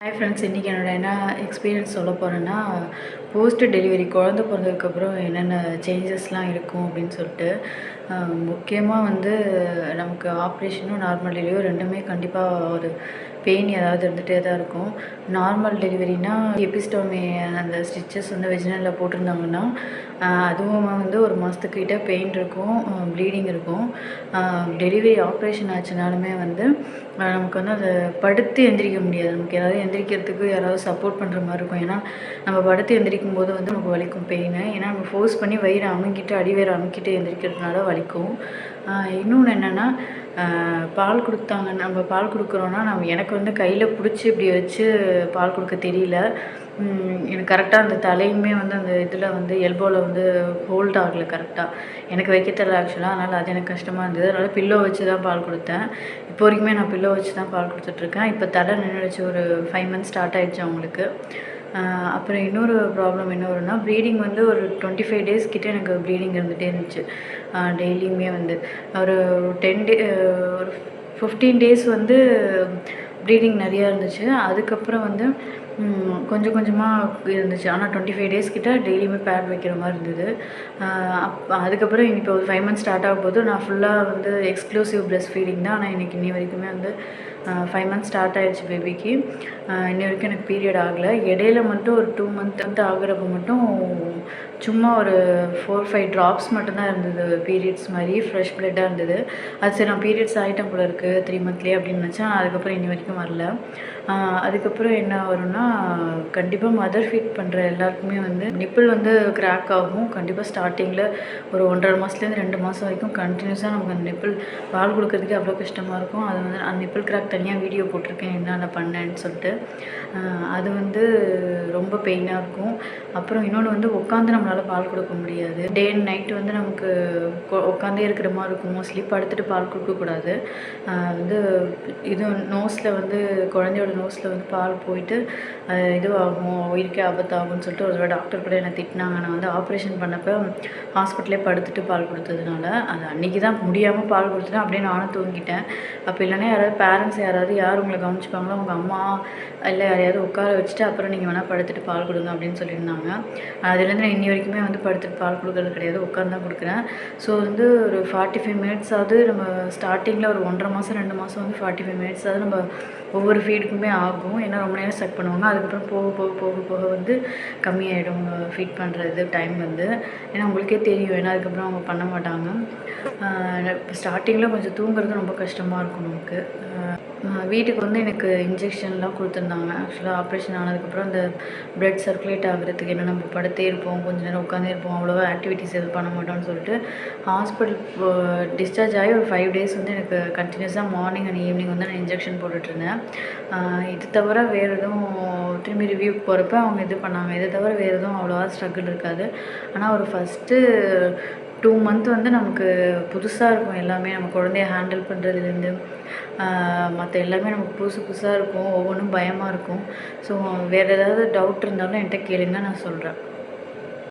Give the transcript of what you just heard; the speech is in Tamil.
ஹாய் ஃப்ரெண்ட்ஸ் இன்றைக்கி என்னோட என்ன எக்ஸ்பீரியன்ஸ் சொல்ல போகிறேன்னா போஸ்ட் டெலிவரி குழந்த பிறந்ததுக்கப்புறம் என்னென்ன சேஞ்சஸ்லாம் இருக்கும் அப்படின்னு சொல்லிட்டு முக்கியமாக வந்து நமக்கு ஆப்ரேஷனும் நார்மல் டெலிவரி ரெண்டுமே கண்டிப்பாக ஒரு பெயின் ஏதாவது இருந்துகிட்டே தான் இருக்கும். நார்மல் டெலிவரினா எபிஸ்டோமி அந்த ஸ்டிச்சஸ் வந்து வெஜினலில் போட்டிருந்தாங்கன்னா அதுவும் வந்து ஒரு மாதத்துக்கிட்ட பெயின் இருக்கும் ப்ளீடிங் இருக்கும். டெலிவரி ஆப்ரேஷன் ஆச்சுனாலுமே வந்து நமக்கு வந்து அதை படுத்து எந்திரிக்க முடியாது. நமக்கு யாராவது எந்திரிக்கிறதுக்கு யாராவது சப்போர்ட் பண்ணுற மாதிரி இருக்கும். ஏன்னா நம்ம படுத்து எந்திரிக்கும் போது வந்து நமக்கு வலிக்கும் பெயின் ஏன்னா நம்ம ஃபோர்ஸ் பண்ணி வயிறு அமுங்கிட்டு அடிவேறு அமுக்கிட்டு எந்திரிக்கிறதுனால வலிக்கும். இன்னொன்று என்னென்னா பால் கொடுத்தாங்க நம்ம பால் கொடுக்குறோன்னா நம்ம எனக்கு வந்து கையில் பிடிச்சி இப்படி வச்சு பால் கொடுக்க தெரியல. எனக்கு கரெக்டாக அந்த தலையுமே வந்து அந்த இதில் வந்து எல்போவில் வந்து ஹோல்ட் ஆகலை கரெக்டாக எனக்கு வைக்க தெரியல ஆக்சுவலாக அதனால் அது எனக்கு கஷ்டமாக இருந்தது. அதனால் பில்லோ வச்சு தான் பால் கொடுத்தேன். இப்போ வரைக்குமே நான் பில்லோ வச்சு தான் பால் கொடுத்துட்ருக்கேன் இப்போ தலை நின்றுடுச்சு ஒரு ஃபைவ் மந்த்ஸ் ஸ்டார்ட் ஆகிடுச்சு அவங்களுக்கு. அப்புறம் இன்னொரு ப்ராப்ளம் என்ன வரும்னா ப்ளீடிங் வந்து ஒரு டுவெண்ட்டி ஃபைவ் டேஸ் கிட்டே எனக்கு ப்ளீடிங் இருந்துகிட்டே இருந்துச்சு. டெய்லியுமே வந்து. ஒரு டென் டே ஒரு ஃபிஃப்டீன் டேஸ் வந்து ப்ளீடிங் நிறையா இருந்துச்சு. அதுக்கப்புறம் வந்து கொஞ்சம் கொஞ்சமாக இருந்துச்சு. ஆனால் டுவெண்ட்டி ஃபைவ் டேஸ் கிட்ட டெய்லியுமே பேட் வைக்கிற மாதிரி இருந்தது. அப் அதுக்கப்புறம் இப்போ ஒரு ஃபைவ் மந்த்ஸ் ஸ்டார்ட் ஆகும் போது நான் ஃபுல்லாக வந்து எக்ஸ்க்ளூசிவ் ப்ரெஸ்ட் ஃபீடிங் தான். ஆனால் இன்றைக்கி இன்னி வரைக்குமே வந்து ஃபைவ் மந்த்ஸ் ஸ்டார்ட் ஆகிடுச்சு பேபிக்கு இன்னி வரைக்கும் எனக்கு பீரியட் ஆகலை. இடையில மட்டும் ஒரு டூ மந்த் வந்து ஆகுறப்ப மட்டும் சும்மா ஒரு ஃபோர் ஃபைவ் ட்ராப்ஸ் மட்டும்தான் இருந்தது. பீரியட்ஸ் மாதிரி ஃப்ரெஷ் ப்ளட்டாக இருந்தது. அது சரி நான் பீரியட்ஸ் ஆகிட்டேன் போல இருக்குது த்ரீ மந்த்லேயே அப்படின்னு நினச்சேன். அதுக்கப்புறம் இன்னி வரைக்கும் வரல. அதுக்கப்புறம் என்ன வரும்னா கண்டிப்பாக மதர் ஃபீட் பண்ணுற எல்லாருக்குமே வந்து நிப்பிள் வந்து கிராக் ஆகும். கண்டிப்பாக ஸ்டார்டிங்கில் ஒரு ஒன்றரை மாதத்துலேருந்து ரெண்டு மாதம் வரைக்கும் கண்டினியூஸாக நமக்கு அந்த நிப்பிள் பால் கொடுக்கறதுக்கே அவ்வளோ கஷ்டமாக இருக்கும். அது வந்து அந்த நிப்பிள் கிராக் தனியாக வீடியோ போட்டிருக்கேன் என்னென்ன பண்ணேன்னு சொல்லிட்டு. அது வந்து ரொம்ப பெயினாக இருக்கும். அப்புறம் இன்னொன்று வந்து உட்காந்து நம்மளால் பால் கொடுக்க முடியாது. டே அண்ட் நைட்டு வந்து நமக்கு உட்காந்தே இருக்கிற மாதிரி இருக்கும். மோஸ்ட்லி படுத்துட்டு பால் கொடுக்கக்கூடாது. வந்து இது நோஸில் வந்து குழந்தையோட நோஸில் வந்து பால் போயிட்டு இதுவாகும் உயிருக்கே ஆபத்தாகும்னு சொல்லிட்டு ஒரு தடவை டாக்டர் கூட என்னை திட்டினாங்க. நான் வந்து ஆப்ரேஷன் பண்ணப்போ ஹாஸ்பிட்டலே படுத்துட்டு பால் கொடுத்ததுனால அது அன்றைக்கி தான் முடியாமல் பால் கொடுத்துட்டேன் அப்படியே நானும் தூங்கிட்டேன். அப்போ இல்லைன்னா யாராவது பேரண்ட்ஸ் யாராவது யார் உங்களை கவனிச்சுப்பாங்களோ உங்கள் அம்மா இல்லை யாரையாவது உட்கார வச்சுட்டு அப்புறம் நீங்கள் வேணால் படுத்துட்டு பால் கொடுங்க அப்படின்னு சொல்லியிருந்தாங்க. அதுலேருந்து நான் இன்னி வரைக்குமே வந்து படுத்துட்டு பால் கொடுக்கறது கிடையாது. உட்காந்து தான் கொடுக்குறேன். ஸோ வந்து ஒரு ஃபார்ட்டி ஃபைவ் மினிட்ஸாவது நம்ம ஸ்டார்டிங்கில் ஒரு ஒன்றரை மாதம் ரெண்டு மாதம் வந்து ஃபார்ட்டி ஃபைவ் மினிட்ஸாவது நம்ம ஒவ்வொரு ஃபீடுக்குமே ஆகும். ஏன்னா ரொம்ப நேரம் செட் பண்ணுவாங்க. அதுக்கப்புறம் போக போக போக போக வந்து கம்மியாயிடும். ஃபீட் பண்ணுறது டைம் வந்து. ஏன்னா உங்களுக்கே தெரியும். ஏன்னா அதுக்கப்புறம் அவங்க பண்ண மாட்டாங்க. ஸ்டார்டிங்கில் கொஞ்சம் தூங்குறது ரொம்ப கஷ்டமாக இருக்கும் நமக்கு. வீட்டுக்கு வந்து எனக்கு இன்ஜெக்ஷன்லாம் கொடுத்துருந்தாங்க. ஆக்சுவலாக ஆப்ரேஷன் ஆனதுக்கப்புறம் அந்த பிளட் சர்க்குலேட் ஆகிறதுக்கு என்ன நம்ம படுத்தே இருப்போம் கொஞ்ச நேரம் உட்காந்தே இருப்போம் அவ்வளோவா ஆக்டிவிட்டிஸ் எதுவும் பண்ண மாட்டோம்னு சொல்லிட்டு ஹாஸ்பிட்டல் டிஸ்சார்ஜ் ஆகி ஒரு ஃபைவ் டேஸ் வந்து எனக்கு கண்டினியூஸாக மார்னிங் அண்ட் ஈவினிங் வந்து நான் இன்ஜெக்ஷன் போட்டுட்ருந்தேன். இது தவிர வேறு எதுவும் திரும்பி ரிவ்யூக்கு போகிறப்ப அவங்க இது பண்ணாங்க. இதை தவிர வேறு எதுவும் அவ்வளோவா ஸ்ட்ரகிள் இருக்காது. ஆனால் ஒரு ஃபஸ்ட்டு டூ மந்த் வந்து நமக்கு புதுசாக இருக்கும் எல்லாமே. நம்ம குழந்தைய ஹேண்டில் பண்ணுறதுலேருந்து மற்ற எல்லாமே நமக்கு புதுசு புதுசாக இருக்கும். ஒவ்வொன்றும் பயமாக இருக்கும். ஸோ வேறு ஏதாவது டவுட் இருந்தாலும் என்கிட்ட கேளுங்க நான் சொல்கிறேன்